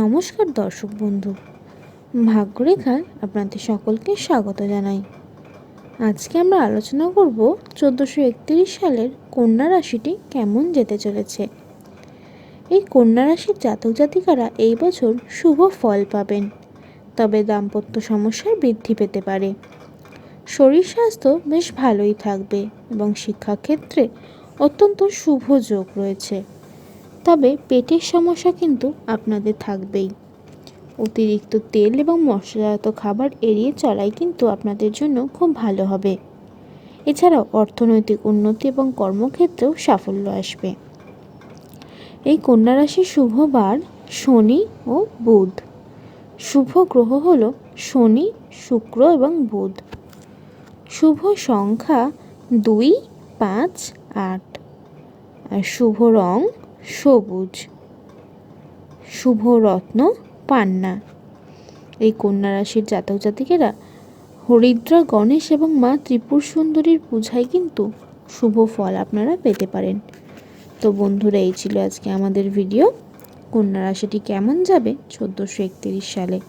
নমস্কার দর্শক বন্ধু ভাগ্যরেখায় আপনাদের সকলকে স্বাগত জানাই। আজকে আমরা আলোচনা করব চোদ্দোশো একত্রিশ সালের কন্যা রাশিটি কেমন যেতে চলেছে। এই কন্যা রাশির জাতক জাতিকারা এই বছর শুভ ফল পাবেন, তবে দাম্পত্য সমস্যার বৃদ্ধি পেতে পারে। শরীর স্বাস্থ্য বেশ ভালোই থাকবে এবং শিক্ষাক্ষেত্রে অত্যন্ত শুভ যোগ রয়েছে। তবে পেটের সমস্যা কিন্তু আপনাদের থাকবেই। অতিরিক্ত তেল এবং মশলাজাত খাবার এড়িয়ে চলাই কিন্তু আপনাদের জন্য খুব ভালো হবে। এছাড়াও অর্থনৈতিক উন্নতি এবং কর্মক্ষেত্রেও সাফল্য আসবে। এই কন্যা রাশির শুভ বার শনি ও বুধ। শুভ গ্রহ হল শনি, শুক্র এবং বুধ। শুভ সংখ্যা দুই, পাঁচ, আট। আর শুভ রং সবুজ। শুভ রত্ন পান্না। এই কন্যা রাশির জাতক জাতিকেরা হরিদ্রা, গণেশ এবং মা ত্রিপুর সুন্দরীর পূজায় কিন্তু শুভ ফল আপনারা পেতে পারেন। তো বন্ধুরা, এই ছিল আজকে আমাদের ভিডিও কন্যা রাশিটি কেমন যাবে? চোদ্দোশো একত্রিশ সালে।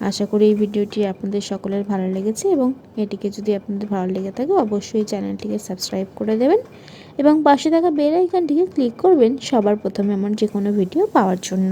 আশা করি এই ভিডিওটি আপনাদের সকলের ভালো লেগেছে এবং এটিকে যদি আপনাদের ভালো লেগে থাকে, অবশ্যই চ্যানেলটিকে সাবস্ক্রাইব করে দেবেন এবং পাশে থাকা বেল আইকনটিকে ক্লিক করবেন সবার প্রথমে আমার যে কোনো ভিডিও পাওয়ার জন্য।